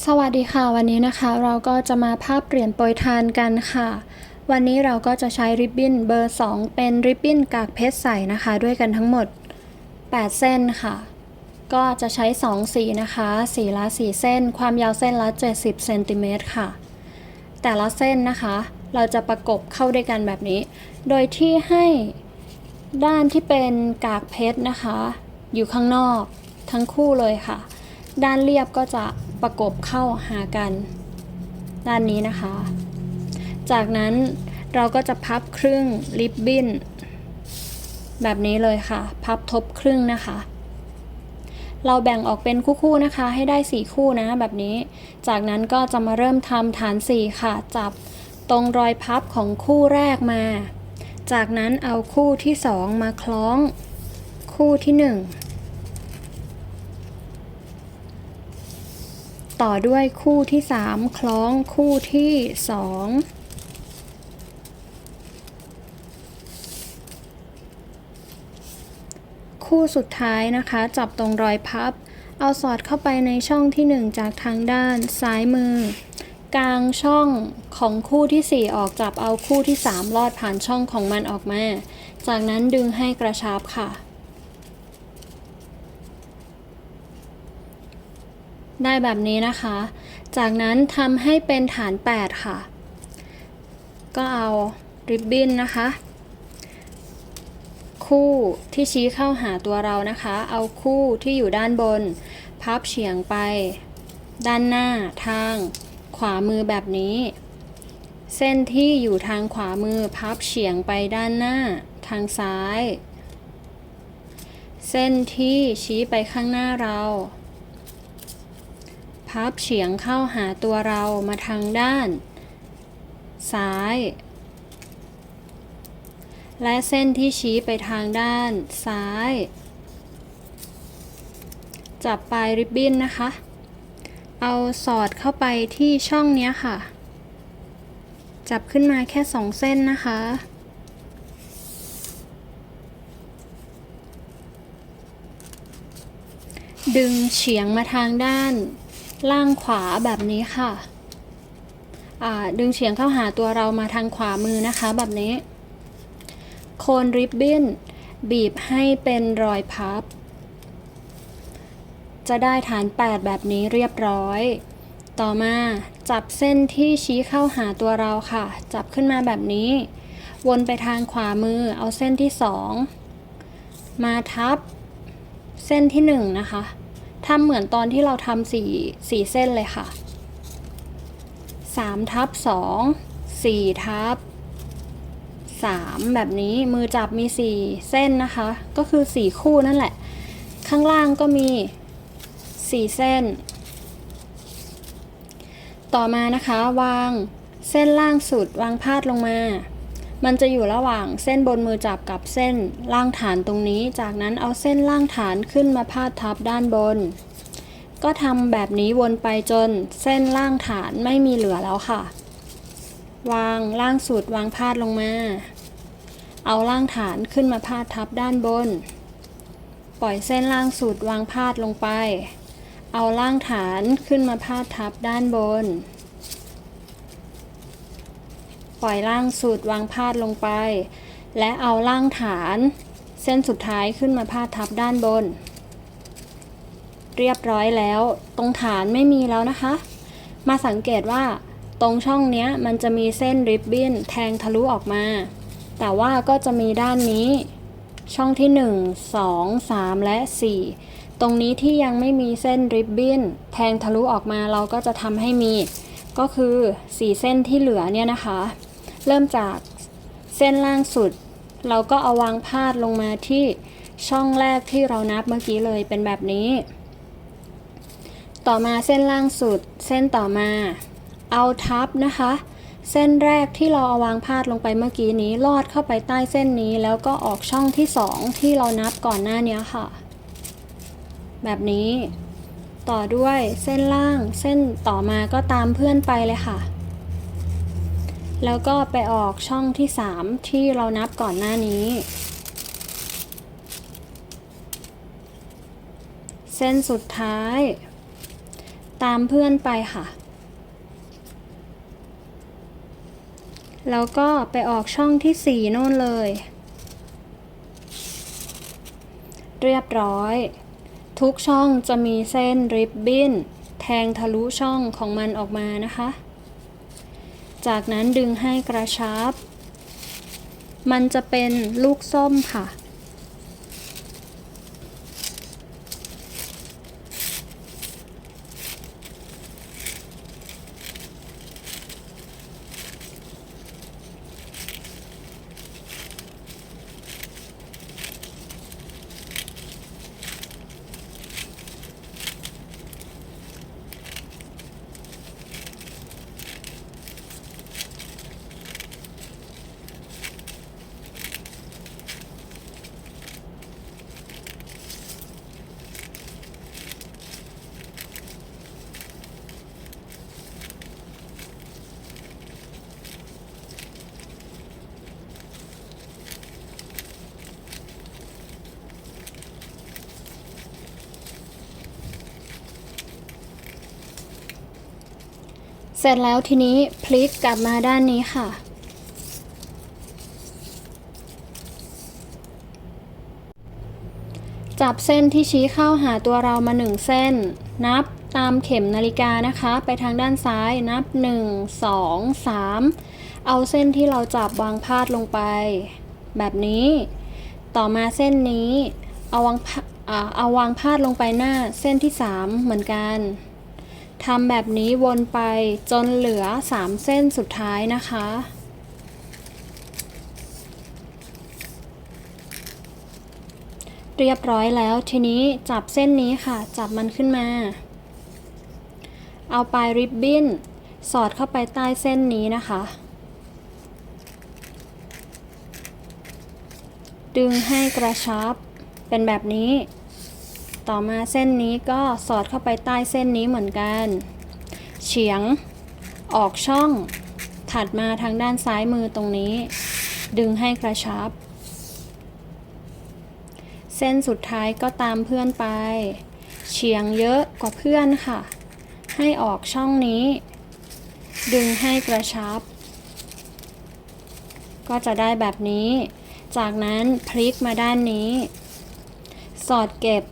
สวัสดีค่ะ วันนี้นะคะเราก็จะมาภาพเปลี่ยนโปรยทานกันค่ะ วันนี้เราก็จะใช้ริบบิ้นเบอร์ 2 เป็นริบบิ้นกากเพชรใสนะคะ ด้วยกันทั้งหมด 8 เส้นค่ะ ก็จะใช้ 2 สีนะคะสีละ 4 เส้น ความยาวเส้นละ 70เซนติเมตรค่ะ แต่ละเส้นนะคะ เราจะประกบเข้าด้วยกันแบบนี้ โดยที่ให้ด้านที่เป็นกากเพชรนะคะ อยู่ข้างนอกทั้งคู่เลยค่ะ ด้านเรียบก็จะ ประกบเข้าหากัน ด้านนี้นะคะ จากนั้นเราก็จะพับครึ่งริบบิ้นแบบนี้เลยค่ะ พับทบครึ่งนะคะ เราแบ่งออกเป็นคู่ๆนะคะ ให้ได้ 4 คู่นะแบบนี้ จากนั้นก็จะมาเริ่มทำฐาน 4 ค่ะ จับตรงรอยพับของคู่แรกมา จากนั้นเอาคู่ที่ 2 มาคล้องคู่ที่ 1 ต่อด้วยคู่ที่ 3 คล้องคู่ที่ 2คู่สุดท้ายนะคะ จับตรงรอยพับ เอาสอดเข้าไปในช่องที่ 1 จากทางด้านซ้ายมือ กลางช่องของคู่ที่ 4 ออกจับเอาคู่ที่ 3 ลอดผ่านช่องของมันออกมา จากนั้นดึงให้กระชับค่ะ ได้แบบนี้นะคะ จากนั้นทำให้เป็นฐาน 8 ค่ะ ก็เอาริบบิ้นนะคะ คู่ที่ชี้เข้าหาตัวเรานะคะ เอาคู่ที่อยู่ด้านบน พับเฉียงไป ด้านหน้าทาง ขวามือแบบนี้ เส้นที่อยู่ทางขวามือพับเฉียงไปด้านหน้า ทางซ้าย เส้นที่ชี้ไปข้างหน้าเรา พับเฉียงเข้าหาตัวเรามาทางด้าน ซ้าย และเส้นที่ชี้ไปทางด้านซ้าย จับปลายริบบิ้นนะคะ เอาสอดเข้าไปที่ช่องเนี้ยค่ะ จับขึ้นมาแค่สองเส้นนะคะดึงเฉียงมาทางด้าน ล่างขวาแบบนี้ค่ะ ดึงเฉียงเข้าหาตัวเรามาทางขวามือนะคะแบบนี้ โคนริบบิ้น บีบให้เป็นรอยพับ จะได้ฐาน 8 แบบนี้เรียบร้อย ต่อมาจับเส้นที่ชี้เข้าหาตัวเราค่ะ จับขึ้นมาแบบนี้ วนไปทางขวามือเอาเส้นที่ 2 มาทับเส้นที่ 1 นะคะ ทำเหมือนตอนที่เราทำสี่สี่เส้นเลยค่ะ3ทับ2 4ทับ3แบบนี้มือจับมี4เส้นนะคะ ก็คือ4คู่นั่นแหละ ข้างล่างก็มี4เส้น ต่อมานะคะวางเส้นล่างสุดวางพาดลงมา มันจะอยู่ระหว่างเส้นบนมือจับกับเส้นล่างฐานตรงนี้ จากนั้นเอาเส้นล่างฐานขึ้นมาพาดทับด้านบน ก็ทำแบบนี้วนไปจนเส้นล่างฐานไม่มีเหลือแล้วค่ะ วางล่างสุดวางพาดลงมา เอาล่างฐานขึ้นมาพาดทับด้านบน ปล่อยเส้นล่างสุดวางพาดลงไป เอาล่างฐานขึ้นมาพาดทับด้านบน ปล่อยล่างสุดวางพาดลงไป และเอาล่างฐาน เส้นสุดท้ายขึ้นมาพาดทับด้านบน เรียบร้อยแล้ว ตรงฐานไม่มีแล้วนะคะ มาสังเกตว่าตรงช่องเนี้ยมันจะมีเส้นริบบิ้นแทงทะลุออกมา แต่ว่าก็จะมีด้านนี้ ช่องที่ 1 2 3 และ 4 ตรงนี้ที่ยังไม่มีเส้นริบบิ้นแทงทะลุออกมาเราก็จะทำให้มี ก็คือ 4 เส้นที่เหลือเนี่ยนะคะ เริ่มจากเส้นล่างสุด เราก็เอาวางพาดลงมาที่ช่องแรกที่เรานับเมื่อกี้เลยเป็นแบบนี้ ต่อมาเส้นล่างสุด เส้นต่อมา เอาทับนะคะ เส้นแรกที่เราเอาวางพาดลงไปเมื่อกี้นี้ลอดเข้าไปใต้เส้นนี้ แล้วก็ออกช่องที่2ที่เรานับก่อนหน้านี้ค่ะ แบบนี้ ต่อด้วยเส้นล่าง เส้นต่อมาก็ตามเพื่อนไปเลยค่ะ แล้วก็ไปออกช่องที่ 3 ที่เรานับก่อนหน้านี้ เส้นสุดท้าย ตามเพื่อนไปค่ะ แล้วก็ไปออกช่องที่สี่โน่นเลย เรียบร้อย ทุกช่องจะมีเส้นริบบิ้น แทงทะลุช่องของมันออกมานะคะ จากนั้นดึงให้กระชับ มันจะเป็นลูกส้มค่ะ เสร็จแล้วทีนี้พลิกกลับมาด้านนี้ค่ะ จับเส้นที่ชี้เข้าหาตัวเรามาหนึ่งเส้น นับตามเข็มนาฬิกานะคะ ไปทางด้านซ้ายนับ 1 2 3 เอาเส้นที่เราจับวางพาดลงไป แบบนี้ ต่อมาเส้นนี้ เอาวางพาอ่าเอาวางพาดลงไปหน้าเส้นที่ 3 เหมือนกัน ทำแบบนี้วนไปจนเหลือ 3 เส้นสุดท้ายนะคะ เรียบร้อยแล้วทีนี้จับเส้นนี้ค่ะ จับมันขึ้นมา เอาปลายริบบิ้น สอดเข้าไปใต้เส้นนี้นะคะ ดึงให้กระชับเป็นแบบนี้ ต่อมาเส้นนี้ก็สอดเข้าไปใต้เส้นนี้เหมือนกัน เฉียงออกช่อง ถัดมาทางด้านซ้ายมือตรงนี้ ดึงให้กระชับ เส้นสุดท้ายก็ตามเพื่อนไป เฉียงเยอะกว่าเพื่อนค่ะ ให้ออกช่องนี้ ดึงให้กระชับ ก็จะได้แบบนี้ จากนั้นพลิกมาด้านนี้ สอดเก็บ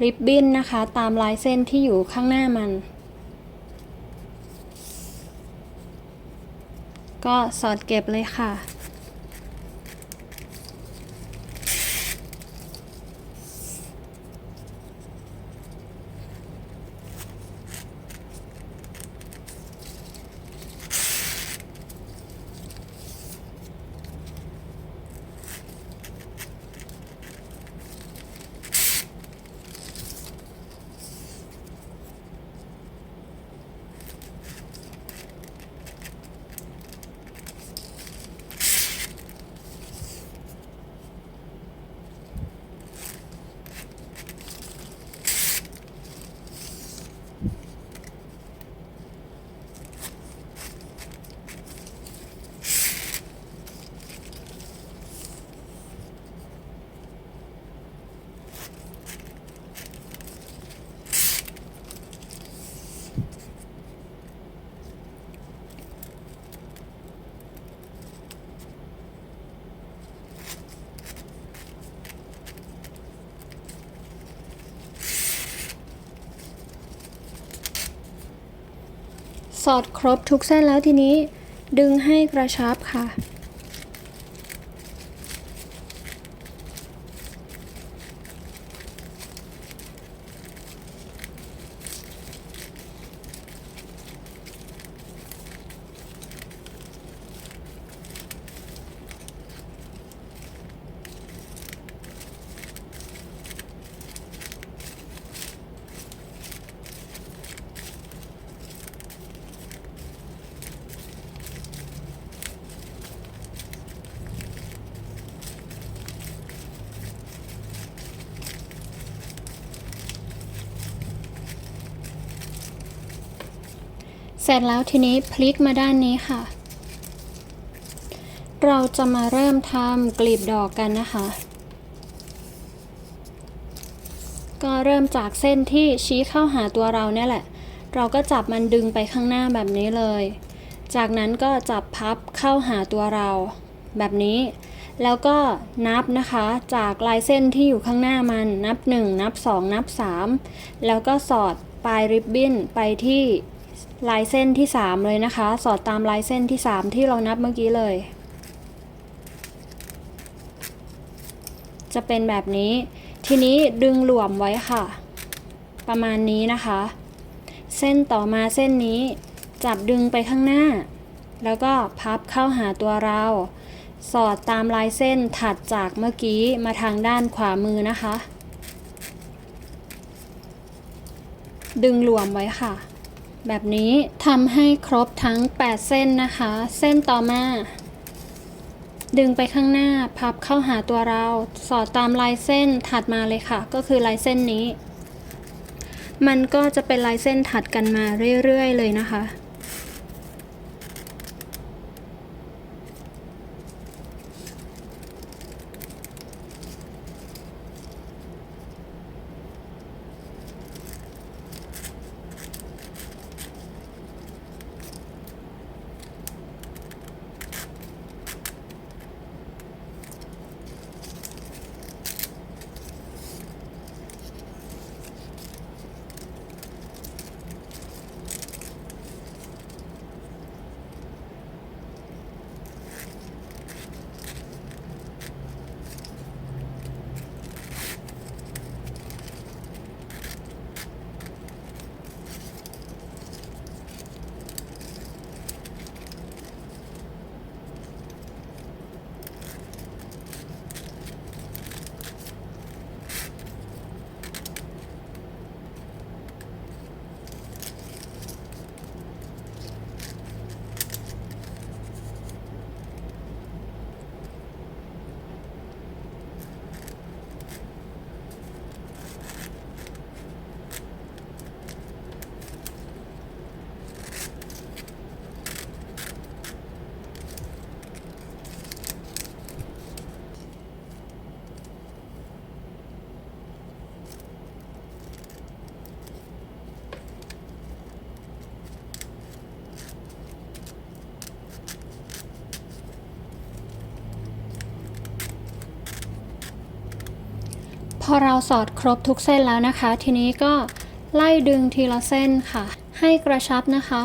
ริบบิ้นนะคะ ตามลายเส้นที่อยู่ข้างหน้ามัน ก็สอดเก็บเลยค่ะ สอดครบทุกเส้นแล้วทีนี้ดึงให้กระชับค่ะ เสร็จแล้วทีนี้พลิกมาด้านนี้ค่ะ เราจะมาเริ่มทำกลีบดอกกันนะคะ ก็เริ่มจากเส้นที่ชี้เข้าหาตัวเราเนี่ยแหละ เราก็จับมันดึงไปข้างหน้าแบบนี้เลย จากนั้นก็จับพับเข้าหาตัวเราแบบนี้ แล้วก็นับนะคะจากลายเส้นที่อยู่ข้างหน้ามันนับ 1 นับ 2 นับ 3 แล้วก็สอดปลายริบบิ้นไปที่ ลายเส้นที่ 3 เลยนะคะ สอดตามลายเส้นที่ 3 ที่เรานับเมื่อกี้เลย จะเป็นแบบนี้ ทีนี้ดึงหลวมไว้ค่ะ ประมาณนี้นะคะ เส้นต่อมาเส้นนี้ จับดึงไปข้างหน้า แล้วก็พับเข้าหาตัวเรา สอดตามลายเส้นถัดจากเมื่อกี้มาทางด้านขวามือนะคะ ดึงหลวมไว้ค่ะ แบบนี้ทำให้ครบทั้ง 8 เส้นนะคะ เส้นต่อมา ดึงไปข้างหน้าพับเข้าหาตัวเรา สอดตามลายเส้นถัดมาเลยค่ะ ก็คือลายเส้นนี้ มันก็จะเป็นลายเส้นถัดกันมาเรื่อยๆเลยนะคะ อเราสอดครบทุกเส้นแล้วนะคะ ทีนี้ก็ไล่ดึงทีละเส้นค่ะ ให้กระชับนะคะ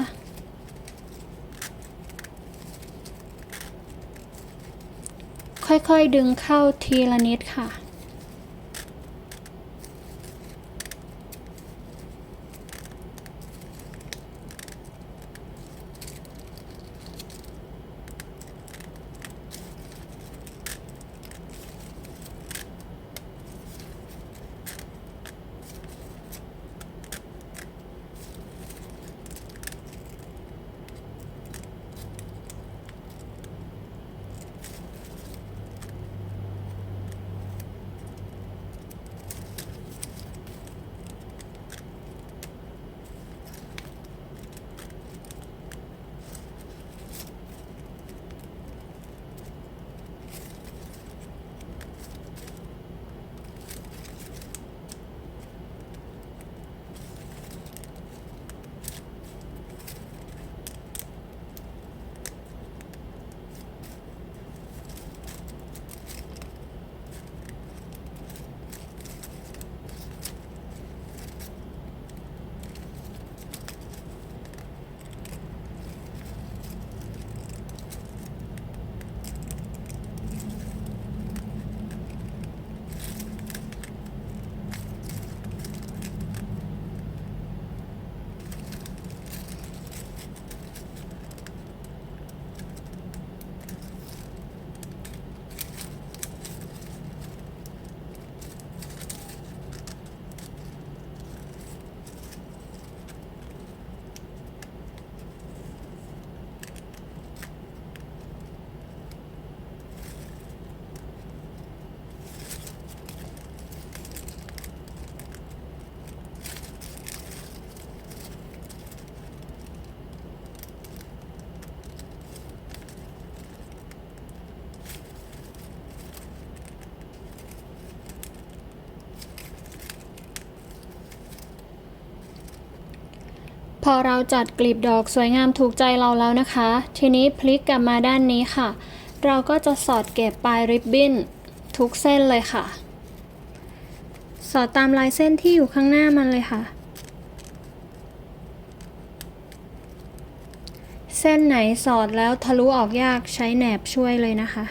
ค่อยๆ ดึงเข้าทีละนิดค่ะ พอเราจัดกลีบดอกสวยงามถูกใจเราแล้วนะคะ ทีนี้พลิกกลับมาด้านนี้ค่ะ เราก็จะสอดเก็บปลายริบบิ้นทุกเส้นเลยค่ะ สอดตามลายเส้นที่อยู่ข้างหน้ามันเลยค่ะ เส้นไหนสอดแล้วทะลุออกยากใช้แหนบช่วยเลยนะคะ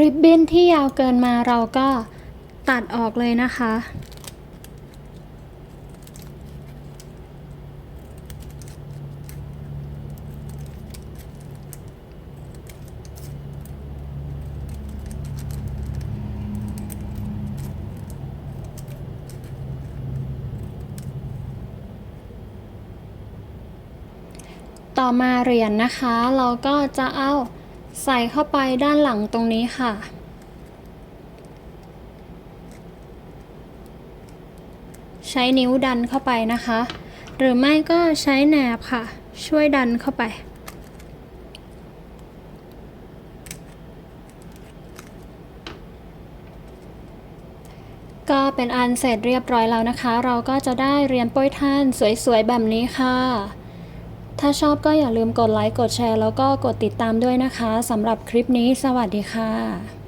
ริบบิ้นที่ยาวเกินมาเราก็ตัดออกเลยนะคะ ต่อมาเหรียญนะคะ เราก็จะเอา ใส่เข้าไปด้านหลังตรงนี้ค่ะ ใช้นิ้วดันเข้าไปนะคะ หรือไม่ก็ใช้แหนบค่ะ ช่วยดันเข้าไป ก็เป็นอันเสร็จเรียบร้อยแล้วนะคะ เราก็จะได้เรียญโปรยท่านสวยๆแบบนี้ค่ะ ถ้าชอบก็อย่าลืมกดไลค์ กดแชร์ แล้วก็กดติดตามด้วยนะคะสำหรับคลิปนี้ สวัสดีค่ะ